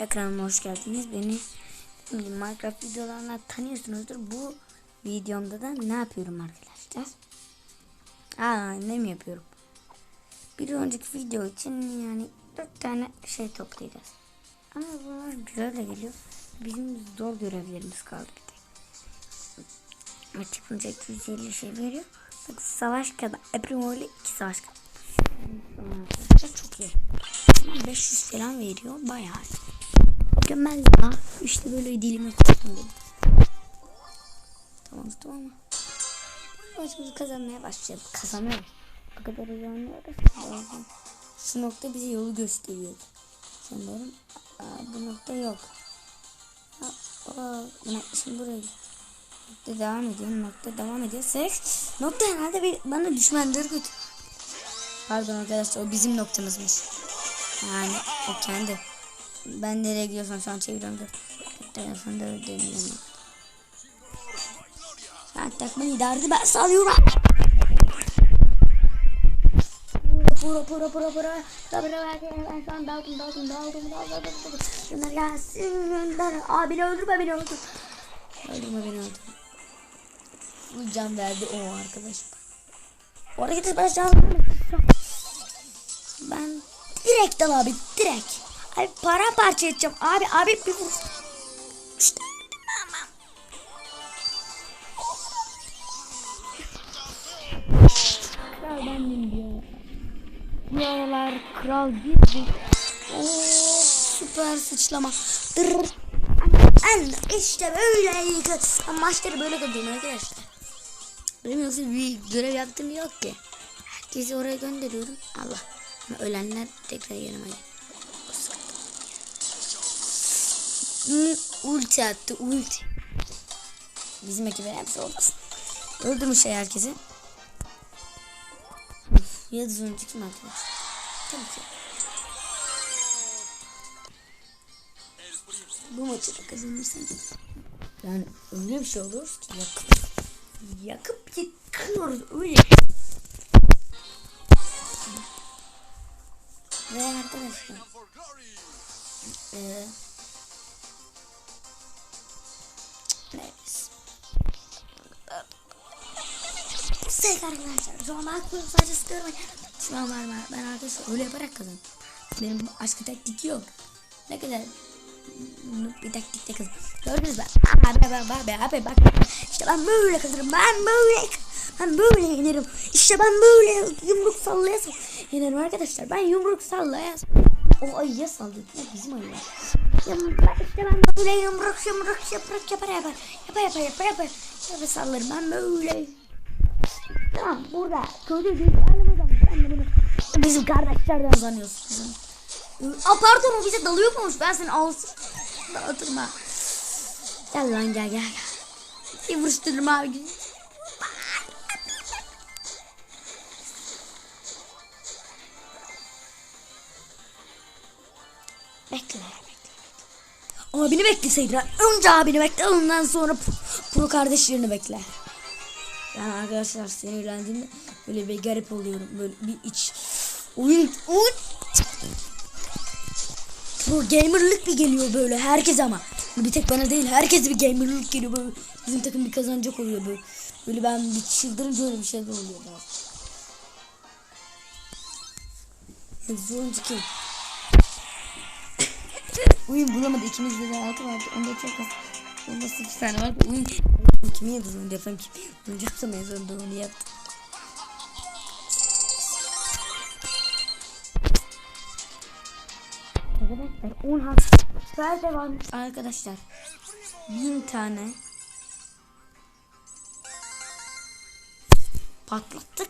Ekranıma hoş geldiniz. Beni Minecraft videolarından tanıyorsunuzdur. Bu videomda da ne yapıyorum arkadaşlar? Aa ne mi yapıyorum? Bir önceki video için yani dört tane şey toplayacağız. Ama bunlar güzel de geliyor. Bizim zor görevlerimiz kaldı bir tek. Artık bunca 250 şey veriyor. Bak savaş kadar. Eprimo ile iki savaş kadar. Çok iyi. 500 falan veriyor. Bayağı. Mükemmel ya. İşte böyle dilime tuttum. Tamam tamam mı? Maçımızı kazanmaya başlayalım. Kazanıyoruz. Bu kadar iyi oynuyoruz. Şu nokta bize yolu gösteriyor. Sanırım aa, bu nokta yok. Aa, şimdi buraya nokta devam ediyor. Nokta devam ediyor. Seks. Nokta herhalde bir, bana düşmandır götür. Pardon arkadaşlar o bizim noktamızmış. Yani o kendi. Ben nereye gidiyorsam şu an çeviriyorum. Dur. Telefonda dönüyorum. Sen takma idaresi ben sağlıyorum. Pura pura pura pura pura ben şu an daldım daldım daldım daldım Şunlar gelsin gönder Abi beni öldürme beni öldür Öldürme beni öldür can verdi o arkadaş Oraya gidip ben can Ben direkt dal abi direkt Abi para parça edeceğim. Abi abi bir vur. İşte tamam Kral bendim diyor. Bu aralar kral girdi Oo, süper sıçlama Dırr. En işte böyle yıkı maçları böyle kazıyorum arkadaşlar. Benim yoksa bir görev yaptığım yok ki. Herkesi oraya gönderiyorum. Allah. Ölenler tekrar yanıma gel Hmm, Ulti attı ulti Bizim ekibin hepsi olmasın Öldürmüş ya herkesi Yıldız oyuncu kim arkadaş? Tabii ki. Bu maçı da kazanırsanız. Yani öyle bir şey olur ki yakıp yakıp yıkıyoruz öyle. Ve arkadaşlar. Eee Sevgili arkadaşlar an aklım sadece sıkıyorum. Şu an var var. Ben arkadaşlar öyle yaparak kazandım. Benim aşkı taktik yok. Ne kadar bir taktikte kazandım. Gördünüz mü? Abi abi abi abi bak. İşte ben böyle kazanırım. Ben böyle ben böyle yenerim. İşte ben böyle yumruk sallayasam yenerim arkadaşlar. Ben yumruk sallayasam. O ayıya saldırdı. Bizim ayıya. Yumruk işte ben böyle yumruk yumruk yumruk yapar yapar. Yapar yapar yapar yapar. Yapar sallarım ben böyle. Tamam burada kötü bir anımızdan ben de bunu bizim kardeşlerden sanıyorsun. Bizim. Pardon o bize dalıyor muymuş ben seni alsın. Dağıtırma. Gel lan gel gel gel. Bir vuruştururum abi. Bekle bekle. Abini bekleseydin. Önce abini bekle ondan sonra pro kardeşlerini bekle. Yani arkadaşlar sinirlendiğimde böyle bir garip oluyorum. Böyle bir iç oyun oyun Pro gamerlık bir geliyor böyle herkes ama. Bir tek bana değil herkes bir gamerlık geliyor böyle. Bizim takım bir kazanacak oluyor böyle. Böyle ben bir çıldırınca öyle bir şey de oluyor daha. Zoruncu kim? Oyun bulamadı ikimizde de altı vardı. Onda çok az. Onda sıfır tane var. Oyun kimin yıldızını yapayım kim? Bunu yapsam en sonunda onu yaptım. Arkadaşlar 10 hafta devam arkadaşlar. Bin tane patlattık.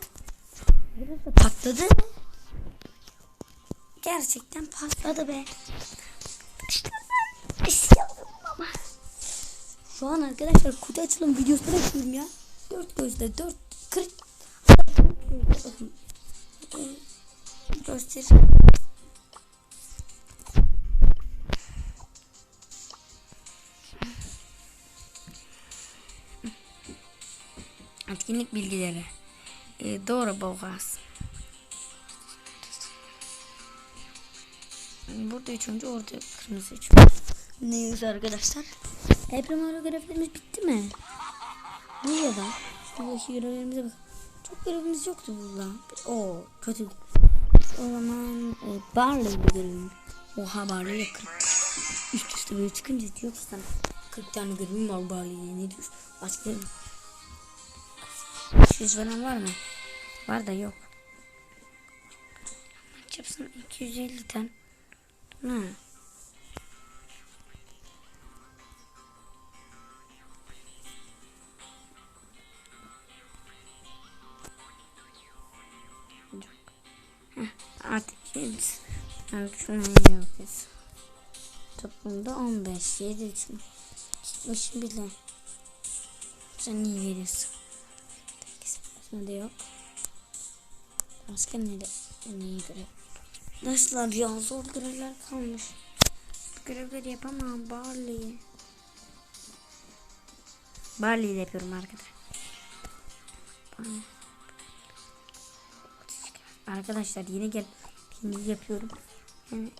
Patladı. Gerçekten patladı be. Şu an arkadaşlar kutu açılım videosunu bekliyorum ya. Dört gözle dört kırk. Göster. Etkinlik bilgileri. Ee, doğru boğaz. Bu burada üçüncü, orada kırmızı üçüncü. Neyse arkadaşlar. Deprem görevlerimiz bitti mi? Bu ya da. Buradaki görevlerimize bak. Çok görevimiz yoktu burada. Oo kötü. O zaman e, Barley'de görevim. Oha Barley'e 40. Üst üste böyle çıkınca diyor ki sana 40 tane görevim var Barley'e ne diyorsun? Başka 300 falan var mı? Var da yok. Yapsın 250 tane. Ha. Yapacağız. Toplamda 15, 7 için. Çıkmışım bile. Sen iyi veriyorsun. Aslında yok. Başka ne de neyi görev? Nasıl ya zor görevler kalmış. Görevleri yapamam Barley. Barley ile yapıyorum arkadaşlar. Barley. Arkadaşlar yine gel yapıyorum. Yani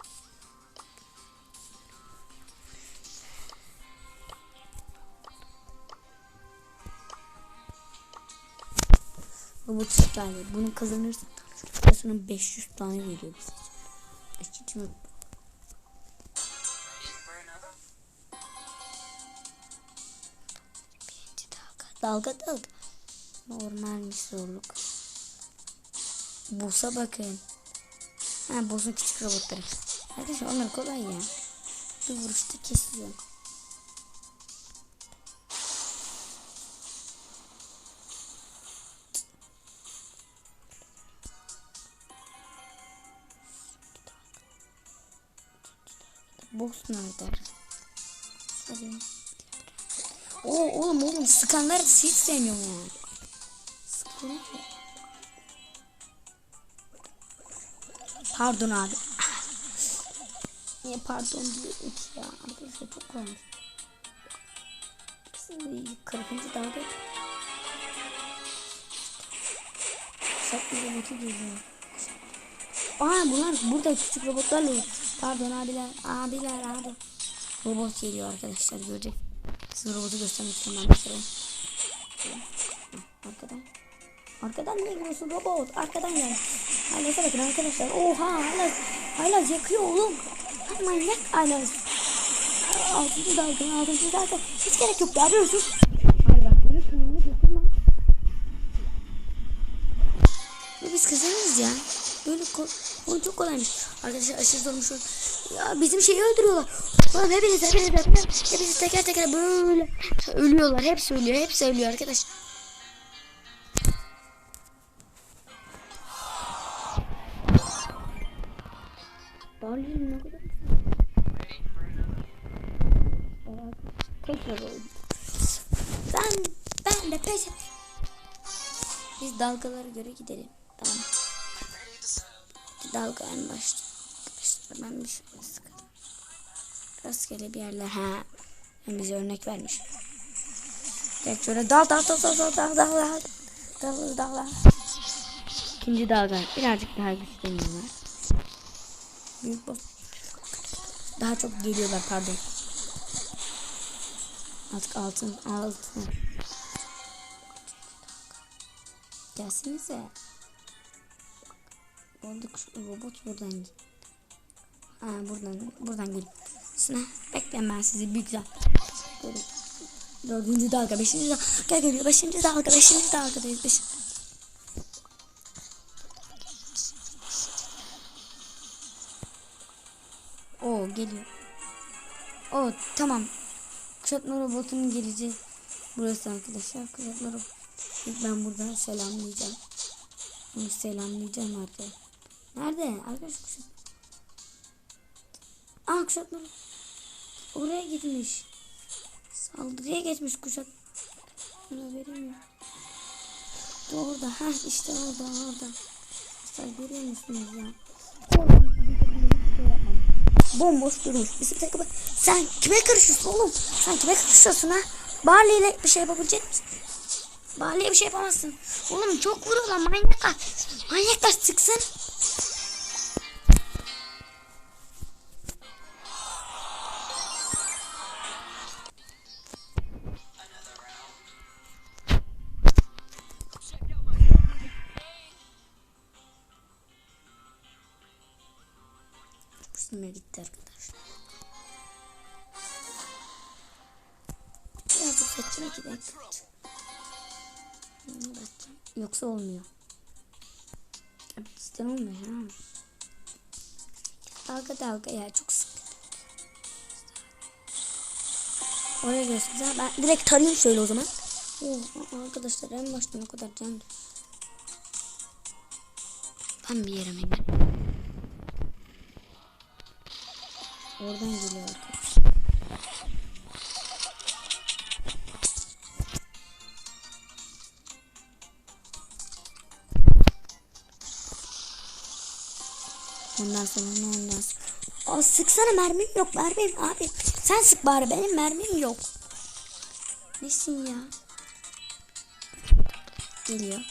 Bu tane. Bunu kazanırsan sonra 500 tane veriyor bize. Birinci dalga. Dalga. Normalmiş zorluk. Boss'a bakın. Ha boss'un küçük robotları. Arkadaşlar onlar kolay ya. Bir vuruşta kesiyor. Boss nerede? Hadi. Oo oğlum oğlum sıkanlar hiç sevmiyorum ya. Sıkıyor. Pardon abi. Niye pardon diyorum ki ya? Arkadaşlar çok koymuş. Bizim 40. dalga. Bir robotu geliyor. Aa bunlar burada küçük robotlarla. Pardon abiler. Abiler abi. Robot geliyor arkadaşlar görecek. Size robotu göstermek istiyorum ben mesela. Arkadan. Arkadan niye giriyorsun robot? Arkadan gel. Haylaz'a bakın arkadaşlar. Oha Haylaz. Haylaz yakıyor oğlum. Hadi manyak Haylaz. Altıncı dalga, altıncı dalga. Hiç gerek yok ya. Bu biz kazanırız ya. Böyle ko oyun çok kolaymış. Arkadaşlar aşırı zormuş. Ya bizim şeyi öldürüyorlar. Oğlum hepiniz hepiniz hepiniz. Hepiniz teker teker böyle ölüyorlar. Hepsi ölüyor. Hepsi ölüyor arkadaş. Barley'in ne kadar Tekrar oldu. Ben, ben de pes. Biz dalgalara göre gidelim. Tamam. Dalga en başta. Arkadaşlar ben bir sıkalım. Rastgele bir yerler. Ha. Ben bize örnek vermiş. Direkt şöyle dal dal dal dal dal dal dal dal dal dal dal. İkinci dalga birazcık daha güçleniyorlar. Büyük boss. Daha çok geliyorlar pardon. Artık altın altın. Gelsenize. Orada robot buradan git. Ha buradan buradan gel. Şuna bekleyin ben sizi bir güzel. Dördüncü dalga, beşinci dalga gel geliyor. Beşinci dalga, beşinci dalgadayız. Beş... Oo geliyor. Oo tamam. Kuşatma robotunun geleceği burası arkadaşlar. Kuşatma robot. Ben buradan selamlayacağım. Onu selamlayacağım artık. Nerede? Arkadaş kuşat. Aa kuşatma. Oraya gitmiş. Saldırıya geçmiş kuşat. Bana vereyim ya. Orada. Ha işte orada orada. Sen görüyor musunuz ya? Bomboş durmuş. Bizim takımı. Sen kime karışıyorsun oğlum? Sen kime karışıyorsun ha? Barley ile bir şey yapabilecek misin? Barley'e bir şey yapamazsın. Oğlum çok vuruyorlar manyaklar. Manyaklar sıksın. Emir gitti arkadaşlar. Birazcık seçeceğim ki bakacağım? Yoksa olmuyor. Ya Cidden olmuyor ha. Dalga dalga ya çok sıkı. Oraya göstereceğim. Ben direkt tarayayım şöyle o zaman. Oo, arkadaşlar en başta ne kadar can. Ben bir yere mi Oradan geliyor arkadaşlar. Ondan sonra ondan sonra. Aa, sıksana mermim yok mermim abi. Sen sık bari benim mermim yok. Nesin ya? Geliyor.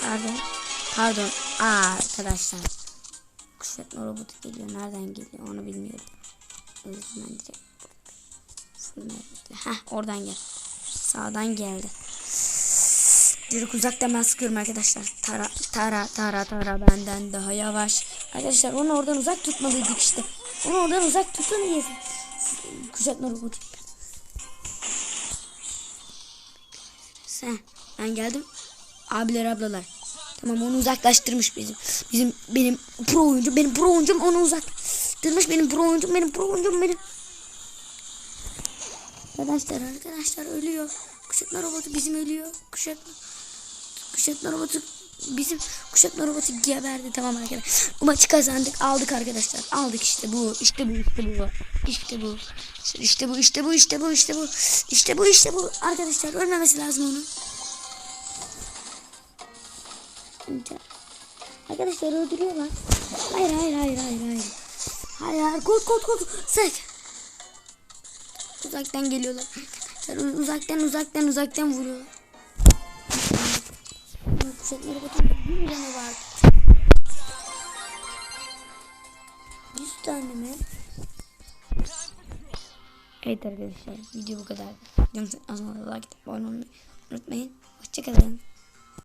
Pardon. Pardon. Aa, arkadaşlar. Kuşatma robotu geliyor. Nereden geliyor onu bilmiyorum. O yüzden direkt. Heh oradan gel. Sağdan geldi. Direkt uzaktan ben sıkıyorum arkadaşlar. Tara tara tara tara benden daha yavaş. Arkadaşlar onu oradan uzak tutmalıydık işte. Onu oradan uzak tutun diye. Kuşatma robotu. Sen ben geldim. Abiler ablalar. Tamam onu uzaklaştırmış bizim. Bizim benim pro oyuncu benim pro oyuncum onu uzaklaştırmış benim pro oyuncum benim pro oyuncum benim. Arkadaşlar arkadaşlar ölüyor. Kuşatma robotu bizim ölüyor. Kuşatma kuşatma robotu bizim kuşatma robotu geberdi tamam arkadaşlar. Bu maçı kazandık aldık arkadaşlar. Aldık işte bu işte bu işte bu. İşte bu. İşte bu işte bu işte bu işte bu. İşte bu işte bu. Arkadaşlar ölmemesi lazım onun. Arkadaşlar öldürüyorlar. Hayır hayır hayır hayır hayır. Hayır hayır koş koş koş. Sık. Uzaktan geliyorlar. Arkadaşlar uzaktan uzaktan uzaktan vuruyorlar. Kuşatları bakın bir tane var. 100 tane mi? Evet arkadaşlar video bu kadar. Videomuzu az sonra like abone olmayı unutmayın. Hoşçakalın.